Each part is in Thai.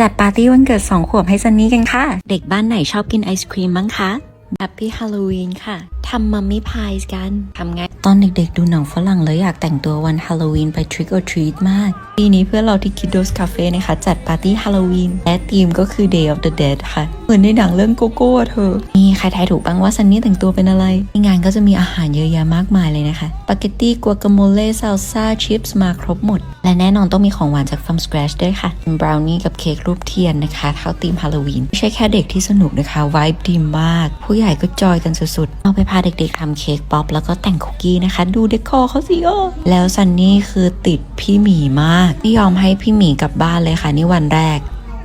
จัดปาร์ตี้วันเกิด 2 ขวบให้ซันนี่กันค่ะ เด็กบ้านไหนชอบกินไอศครีมบ้างคะ แฮปปี้ฮาโลวีนค่ะ ทำมัมมี่พายกันทำไงตอนเด็กๆ ดูหนังฝรั่งแล้วอยากแต่งตัววันฮาโลวีนไป Trick or Treat มาก ปีนี้เพื่อนเราที่ Kiddos Cafe นะคะ จัดปาร์ตี้ฮาโลวีนและธีมก็คือ Day of the Dead ค่ะ เหมือนในหนังเรื่องโกโก้เธอ นี่ใครทายถูกบ้างว่าซันนี่แต่งตัวเป็นอะไร ในงานก็จะมีอาหารเยอะแยะมากมายเลยนะคะปาเกตตี้กัวกาโมเล่ซาลซ่าชิปส์มาครบหมด และแน่นอนต้องมีของหวานจาก From Scratch ด้วยค่ะบราวนี่กับเค้กรูปเทียนนะคะเข้าธีมฮาโลวีนไม่ใช่แค่เด็กที่สนุกนะคะวายดีมาก ผู้ใหญ่ก็จอยกันสุดๆเอาไปพาเด็กๆทำเค้กป๊อปแล้วก็แต่งคุกกี้นะคะ ดูเดคอเขาสิโอแล้วซันนี่คือติดพี่หมีมากไม่ยอมให้พี่หมีกลับบ้านเลยค่ะนี่วันแรก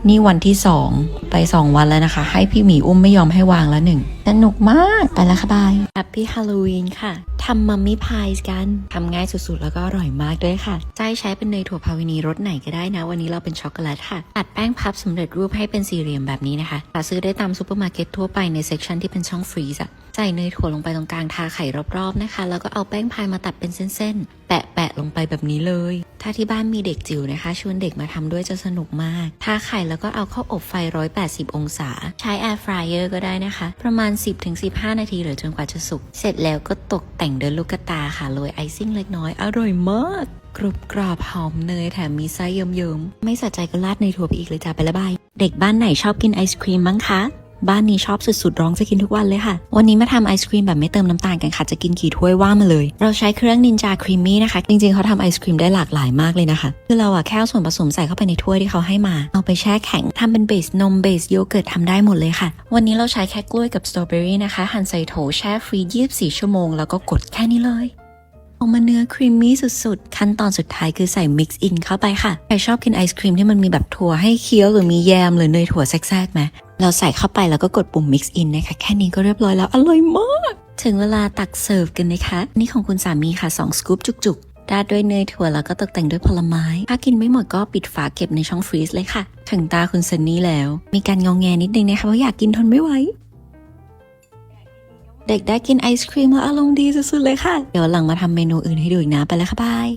นี่วันที่สองไปสองวันแล้วนะคะ ให้พี่หมีอุ้มไม่ยอมให้วางแล้วหนึ่งสนุกมากไปแล้วค่ะบาย Happy Halloween ค่ะทำมัมมี่พายกันทำง่ายสุดๆ แล้วก็อร่อยมากด้วยค่ะใจใช้เป็นเนยถั่วพาวินีรสไหนก็ได้นะ วันนี้เราเป็นช็อกโกแลตค่ะอัดแป้งพับสำเร็จรูปให้เป็นสี่เหลี่ยมแบบนี้นะคะหาซื้อได้ตามซูเปอร์มาร์เก็ตทั่วไปในเซกชันที่เป็นช่องฟรีซอะ ใส่เนยถั่วลงไปตรงกลางทาไข่รอบๆนะคะ แล้วก็เอาแป้งพายมาตัดเป็นเส้นๆ แปะๆลงไปแบบนี้เลย ถ้าที่บ้านมีเด็กจิ๋วนะคะ ชวนเด็กมาทำด้วยจะสนุกมาก ทาไข่แล้วก็เอาเข้าอบไฟ 180 องศา ใช้แอร์ฟรายเออร์ก็ได้นะคะ ประมาณ 10-15 นาทีหรือจนกว่าจะสุก เสร็จแล้วก็ตกแต่งด้วยลูกตาค่ะโรยไอซิ่งเล็กน้อยอร่อยมากกรุบกรอบหอมเนยแถมมีไส้เยิ้มๆไม่สะใจก็ราดในยถั่วไปอีกเลยจ้าไปละบาย เด็กบ้านไหนชอบกินไอศครีมบ้างคะ บ้านนี้ชอบสุดๆ ร้องจะกินทุกวันเลยค่ะ วันนี้มาทำไอศครีมแบบไม่เติมน้ำตาลกันค่ะ จะกินกี่ถ้วยว่ามาเลย เราใช้เครื่องนินจาครีมมี่นะคะ จริงๆเขาทำไอศครีมได้หลากหลายมากเลยนะคะ คือเราอะแค่เอาส่วนผสมใส่เข้าไปในถ้วยที่เขาให้มา เอาไปแช่แข็งทำเป็นเบสนมเบสโยเกิร์ตทำได้หมดเลยค่ะ วันนี้เราใช้แค่กล้วยกับสตรอเบอรี่นะคะ หั่นใส่โถแช่ฟรี 24 ชั่วโมง แล้วก็กดแค่นี้เลย ออกมาเนื้อครีมมี่สุดๆ ขั้นตอนสุดท้ายคือใส่ mix in เข้าไปค่ะ ใครชอบกินไอศครีมที่มันมีแบบถั่วให้เคี้ยวหรือมีแยมหรือเนยถั่วแทรกๆไหมเราใส่เข้าไปแล้วก็กดปุ่ม mix in นะคะ แค่นี้ก็เรียบร้อยแล้ว อร่อยมาก ถึงเวลาตักเสิร์ฟกันนะคะ นี่ของคุณสามีค่ะ 2 สกู๊ปจุกๆ ราดด้วยเนยถั่วแล้วก็ตกแต่งด้วยผลไม้ ถ้ากินไม่หมดก็ปิดฝาเก็บในช่องฟรีซเลยค่ะ ถึงตาคุณซันนี่แล้ว มีการงองแงนิดนึงนะคะเพราะอยากกินทนไม่ไหว เด็กได้กินไอศครีมแล้วอารมณ์ดีสุดๆเลยค่ะ เดี๋ยวหลังมาทำเมนูอื่นให้ดูอีกนะไปแล้วค่ะบาย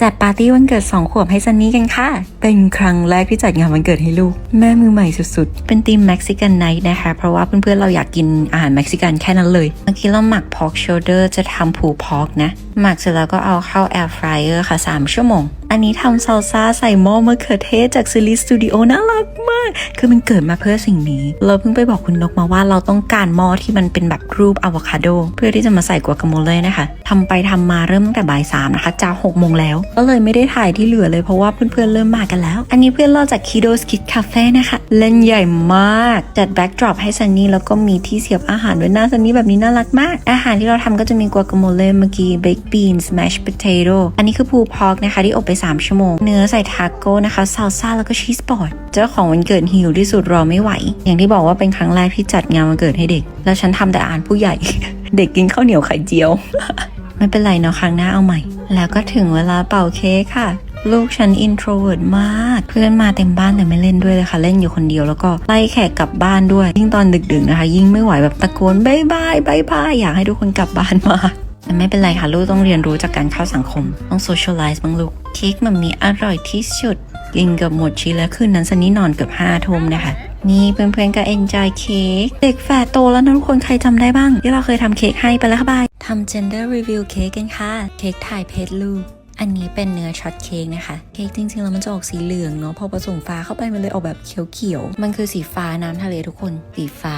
จัดปาร์ตี้วันเกิดสองขวบให้ซันนี่กันค่ะ เป็นครั้งแรกที่จัดงานวันเกิดให้ลูก แม่มือใหม่สุดๆ เป็นทีมเม็กซิกันไนท์นะคะ เพราะว่าเพื่อนๆเราอยากกินอาหารเม็กซิกันแค่นั้นเลยเมื่อกี้เราหมักพอกโชเดอร์จะทำผูพอกนะ หมักเสร็จแล้วก็เอาเข้าแอร์ฟรายเออร์ค่ะ 3 ชั่วโมง อันนี้ทำซาลซ่าใส่หม้อมะเขือเทศจากซิลิสตูดิโอน่ารักมาก คือมันเกิดมาเพื่อสิ่งนี้ เราเพิ่งไปบอกคุณนกมาว่าเราต้องการหม้อที่มันเป็นแบบรูปอะโวคาโดเพื่อที่จะมาใส่กัวกาโมเล่นะคะทำไปทำมาเริ่มตั้งแต่บ่ายสามนะคะจะหกโมงแล้ว ก็เลยไม่ได้ถ่ายที่เหลือเลยเพราะว่าเพื่อนๆเริ่มมากันแล้ว อันนี้เพื่อนเราจาก Kidos Kid Cafe นะคะ เล่นใหญ่มาก จัดแบ็กดรอปให้ซันนี่แล้วก็มีที่เสียบอาหารด้วยหน้าซันนี่แบบนี้น่ารักมาก อาหารที่เราทำก็จะมีกัวกาโมเล่เมื่อกี้ baked beans mashed p o t a t อันนี้คือพูพอกนะคะ ที่อบไป 3 ชั่วโมง เนื้อใส่ทาโก้นะคะซาลซ่าแล้วก็ชีสบอร์ดเจ้าของวันเกิดหิวที่สุดรอไม่ไหว อย่างที่บอกว่าเป็นครั้งแรกที่จัดงานวันเกิดให้เด็ก แล้วฉันทำแต่อาหารผู้ใหญ่ เด็กกินข้าวเหนียวไข่เจียวไม่เป็นไรเนาะครั้งหน้าเอาใหม่ แล้วก็ถึงเวลาเป่าเค้กค่ะ ลูกฉันอินโทรเวิร์ดมาก เพื่อนมาเต็มบ้านแต่ไม่เล่นด้วยเลยค่ะ เล่นอยู่คนเดียวแล้วก็ไล่แขกกลับบ้านด้วย ยิ่งตอนดึกๆนะคะ ยิ่งไม่ไหวแบบตะโกนบายบายบายบายอยากให้ทุกคนกลับบ้านมาแต่ไม่เป็นไรค่ะ ลูกต้องเรียนรู้จากการเข้าสังคม ต้องโซเชียลไลซ์บ้างลูกเค้กมันมีอร่อยที่สุดกินเกับหมดชิ้นแล้วคืนนั้นซันนี่นอนเกือบห้าทุ่มนะคะนี่เพื่อนๆก็ enjoy เค้กเด็กแฝดโตแล้วนะทุกคนใครจำได้บ้าง ที่เราเคยทำเค้กให้ไปแล้วค่ะบายทำ gender review เค้กกันค่ะ เค้กถ่ายเพศลูก อันนี้เป็นเนื้อช็อตเค้กนะคะ เค้กจริงๆ แล้วมันจะออกสีเหลืองเนาะ พอผสมฟ้าเข้าไปมันเลยออกแบบเขียวๆ มันคือสีฟ้าน้ำทะเลทุกคน สีฟ้า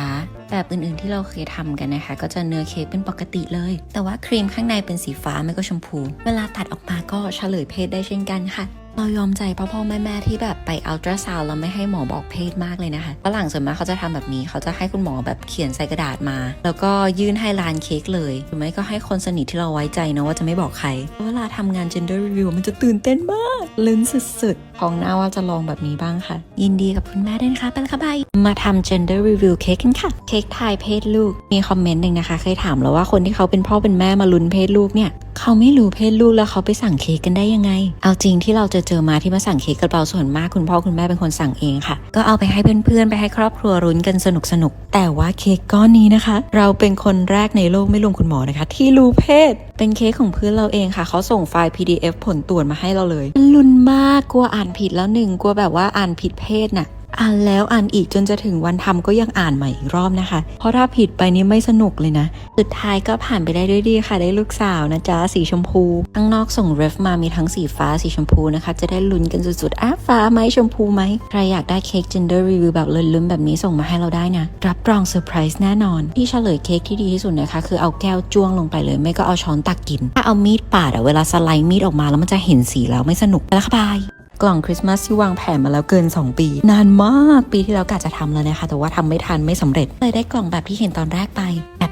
แบบอื่นๆที่เราเคยทำกันนะคะ ก็จะเนื้อเค้กเป็นปกติเลย แต่ว่าครีมข้างในเป็นสีฟ้าไม่ก็ชมพู เวลาตัดออกมาก็เฉลยเพศได้เช่นกันค่ะ เรายอมใจพ่อพ่อแม่แม่ที่แบบไปอัลตราซาวแล้วไม่ให้หมอบอกเพศมากเลยนะคะฝรั่งส่วนมากเขาจะทำแบบนี้เขาจะให้คุณหมอแบบเขียนใส่กระดาษมา แล้วก็ยื่นให้ร้านเค้กเลยหรือไม่ก็ให้คนสนิทที่เราไว้ใจนะว่าจะไม่บอกใคร เวลาทำงาน gender review มันจะตื่นเต้นมาก ลุ้นสุดๆ ของหน้าว่าจะลองแบบนี้บ้างค่ะ ยินดีกับคุณแม่ด้วยนะคะ เป็นค่ะบายมาทำ gender review เค้กกันค่ะ เค้กทายเพศลูก มีคอมเมนต์หนึ่งนะคะ เคยถามแล้วว่าคนที่เขาเป็นพ่อเป็นแม่มาลุ้นเพศลูกเนี่ย เขาไม่รู้เพศลูกแล้วเขาไปสั่งเค้กกันได้ยังไง เอาจริงที่เราเจอเจอมาที่มาสั่งเค้กกระเป๋าส่วนมากคุณพ่อคุณแม่เป็นคนสั่งเองค่ะ ก็เอาไปให้เพื่อนๆไปให้ครอบครัวรุ้นกันสนุกสนุกๆแต่ว่าเค้กก้อนนี้นะคะ เราเป็นคนแรกในโลกไม่รวมคุณหมอนะคะ ที่รู้เพศ เป็นเค้กของเพื่อนเราเองค่ะ เขาส่งไฟล์ PDF ผลตรวจมาให้เราเลยลุ้นมากกลัวอ่านผิดแล้วหนึ่งกลัวแบบว่าอ่านผิดเพศน่ะ อ่านแล้วอ่านอีกจนจะถึงวันทำก็ยังอ่านใหม่อีกรอบนะคะ เพราะถ้าผิดไปนี่ไม่สนุกเลยนะ สุดท้ายก็ผ่านไปได้ด้วยดีค่ะ ได้ลูกสาวนะจ๊ะสีชมพู ข้างนอกส่งเรฟมามีทั้งสีฟ้าสีชมพูนะคะ จะได้ลุ้นกันสุดๆอ้าฟ้าไหมชมพูไหมใครอยากได้เค้ก gender review แบบลุ้นๆแบบนี้ส่งมาให้เราได้นะ รับรองเซอร์ไพรส์แน่นอนที่เฉลยเค้กที่ดีที่สุดนะคะ คือเอาแก้วจ้วงลงไปเลย ไม่ก็เอาช้อนตักกิน ถ้าเอามีดปาดอะเวลาสไลด์มีดออกมาแล้วมันจะเห็นสีแล้วไม่สนุกแล้วค่ะบาย กล่องคริสต์มาสที่วางแผนมาแล้วเกิน 2 ปี นานมากปีที่แล้วกะจะทำแล้วนะคะ แต่ว่าทำไม่ทันไม่สำเร็จเลยได้กล่องแบบที่เห็นตอนแรกไป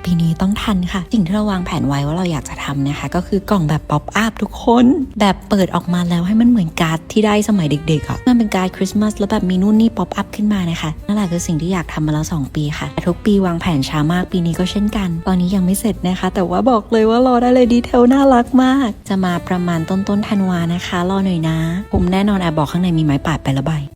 ปีนี้ต้องทันค่ะ สิ่งที่เราวางแผนไว้ว่าเราอยากจะทำนะคะ ก็คือกล่องแบบป๊อปอัพทุกคน แบบเปิดออกมาแล้วให้มันเหมือนการ์ดที่ได้สมัยเด็กๆอะมันเป็นการ์ดคริสต์มาสแล้วแบบมีนู่นนี่ป๊อปอัพขึ้นมานะคะนั่นแหละคือสิ่งที่อยากทำมาแล้ว 2 ปีค่ะ ทุกปีวางแผนช้ามากปีนี้ก็เช่นกัน ตอนนี้ยังไม่เสร็จนะคะ แต่ว่าบอกเลยว่ารอได้เลยดีเทลน่ารักมาก จะมาประมาณต้นต้นๆธันวานะคะ รอหน่อยนะ ผมแน่นอนแอบบอกข้างในมีไม้ปาดไประบ